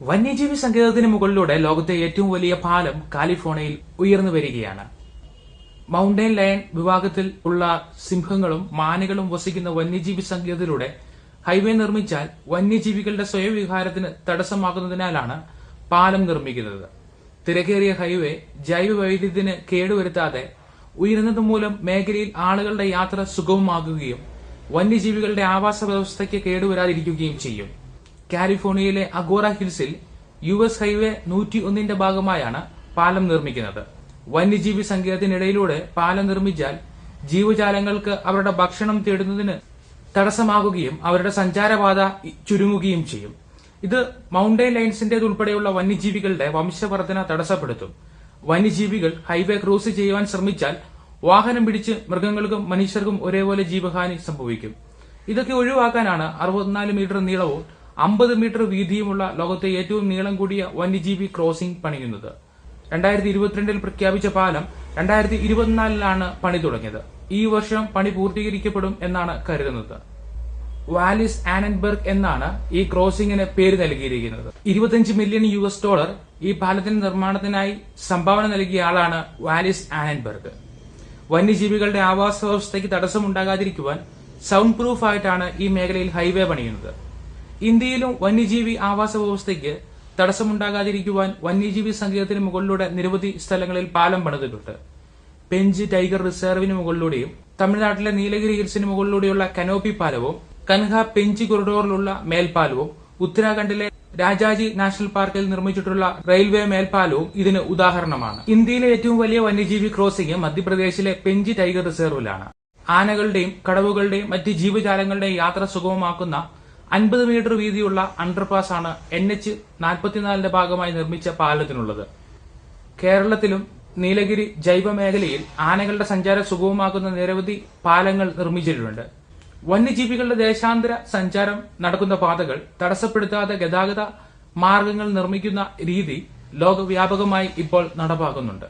വന്യജീവി സങ്കേതത്തിന് മുകളിലൂടെ ലോകത്തെ ഏറ്റവും വലിയ പാലം കാലിഫോർണിയയിൽ ഉയർന്നു വരികയാണ്. മൗണ്ടൻ ലയൺ വിഭാഗത്തിൽ ഉള്ള സിംഹങ്ങളും മാനുകളും വസിക്കുന്ന വന്യജീവി സങ്കേതത്തിലൂടെ ഹൈവേ നിർമ്മിച്ചാൽ വന്യജീവികളുടെ സ്വയവിഹാരത്തിന് തടസ്സമാകുന്നതിനാലാണ് പാലം നിർമ്മിക്കുന്നത്. തിരക്കേറിയ ഹൈവേ ജൈവ വൈവിധ്യത്തിന് കേടുവരുത്താതെ ഉയരുന്നത് മൂലം മേഖലയിൽ ആളുകളുടെ യാത്ര സുഗമമാകുകയും വന്യജീവികളുടെ ആവാസ വ്യവസ്ഥയ്ക്ക് കേടുവരാതിരിക്കുകയും ചെയ്യും. കാലിഫോർണിയയിലെ അഗോറ ഹിൽസിൽ യു എസ് ഹൈവേ നൂറ്റി ഒന്നിന്റെ ഭാഗമായാണ് പാലം നിർമ്മിക്കുന്നത്. വന്യജീവി സങ്കേതത്തിനിടയിലൂടെ പാലം നിർമ്മിച്ചാൽ ജീവജാലങ്ങൾക്ക് അവരുടെ ഭക്ഷണം തേടുന്നതിന് തടസ്സമാകുകയും അവരുടെ സഞ്ചാരപാത ചുരുങ്ങുകയും ചെയ്യും. ഇത് മൗണ്ടൈൻ ലൈൻസിന്റേതുൾപ്പെടെയുള്ള വന്യജീവികളുടെ വംശവർധന തടസ്സപ്പെടുത്തും. വന്യജീവികൾ ഹൈവേ ക്രോസ് ചെയ്യുവാൻ ശ്രമിച്ചാൽ വാഹനം പിടിച്ച് മൃഗങ്ങൾക്കും മനുഷ്യർക്കും ഒരേപോലെ ജീവഹാനി സംഭവിക്കും. ഇതൊക്കെ ഒഴിവാക്കാനാണ് അറുപത്തിനാല് മീറ്റർ നീളവും അമ്പത് മീറ്റർ വീതിയുമുള്ള ലോകത്തെ ഏറ്റവും നീളം കൂടിയ വന്യജീവി ക്രോസിംഗ് പണിയുന്നത്. രണ്ടായിരത്തി ഇരുപത്തിരണ്ടിൽ പ്രഖ്യാപിച്ച പാലം രണ്ടായിരത്തി ഇരുപത്തിനാലിലാണ് പണി തുടങ്ങിയത്. ഈ വർഷം പണി പൂർത്തീകരിക്കപ്പെടും എന്നാണ് കരുതുന്നത്. വാലിസ് ആനൻബർഗ് എന്നാണ് ഈ ക്രോസിംഗിന് പേര് നൽകിയിരിക്കുന്നത്. ഇരുപത്തിയഞ്ച് മില്യൺ യു എസ് ഡോളർ ഈ പാലത്തിന്റെ നിർമ്മാണത്തിനായി സംഭാവന നൽകിയ ആളാണ് വാലിസ് ആനൻബർഗ്. വന്യജീവികളുടെ ആവാസ വ്യവസ്ഥയ്ക്ക് തടസ്സമുണ്ടാകാതിരിക്കുവാൻ സൗണ്ട് പ്രൂഫ് ആയിട്ടാണ് ഈ മേഖലയിൽ ഹൈവേ പണിയുന്നത്. ഇന്ത്യയിലും വന്യജീവി ആവാസ വ്യവസ്ഥയ്ക്ക് തടസ്സമുണ്ടാകാതിരിക്കുവാൻ വന്യജീവി സങ്കേതത്തിന് മുകളിലൂടെ നിരവധി സ്ഥലങ്ങളിൽ പാലം പണിതിട്ടുണ്ട്. പെഞ്ച് ടൈഗർ റിസർവിന് മുകളിലൂടെയും തമിഴ്നാട്ടിലെ നീലഗിരി ഹിൽസിന് മുകളിലൂടെയുള്ള കനോപ്പി പാലവും കൻഹ പെഞ്ച് കൊറിഡോറിലുള്ള മേൽപ്പാലവും ഉത്തരാഖണ്ഡിലെ രാജാജി നാഷണൽ പാർക്കിൽ നിർമ്മിച്ചിട്ടുള്ള റെയിൽവേ മേൽപ്പാലവും ഇതിന് ഉദാഹരണമാണ്. ഇന്ത്യയിലെ ഏറ്റവും വലിയ വന്യജീവി ക്രോസിംഗ് മധ്യപ്രദേശിലെ പെഞ്ച് ടൈഗർ റിസർവിലാണ്. ആനകളുടെയും കടവുകളുടെയും മറ്റ് ജീവജാലങ്ങളുടെയും യാത്ര സുഗമമാക്കുന്ന അൻപത് മീറ്റർ വീതിയുള്ള അണ്ടർപാസ് ആണ് എൻ എച്ച് നാൽപ്പത്തിനാലിന്റെ ഭാഗമായി നിർമ്മിച്ച പാലത്തിനുള്ളത്. കേരളത്തിലും നീലഗിരി ജൈവ മേഖലയിൽ ആനകളുടെ സഞ്ചാരം സുഗമമാക്കുന്ന നിരവധി പാലങ്ങൾ നിർമ്മിച്ചിട്ടുണ്ട്. വന്യജീവികളുടെ ദേശാന്തര സഞ്ചാരം നടക്കുന്ന പാതകൾ തടസ്സപ്പെടുത്താതെ ഗതാഗത മാർഗങ്ങൾ നിർമ്മിക്കുന്ന രീതി ലോകവ്യാപകമായി ഇപ്പോൾ നടപ്പാക്കുന്നുണ്ട്.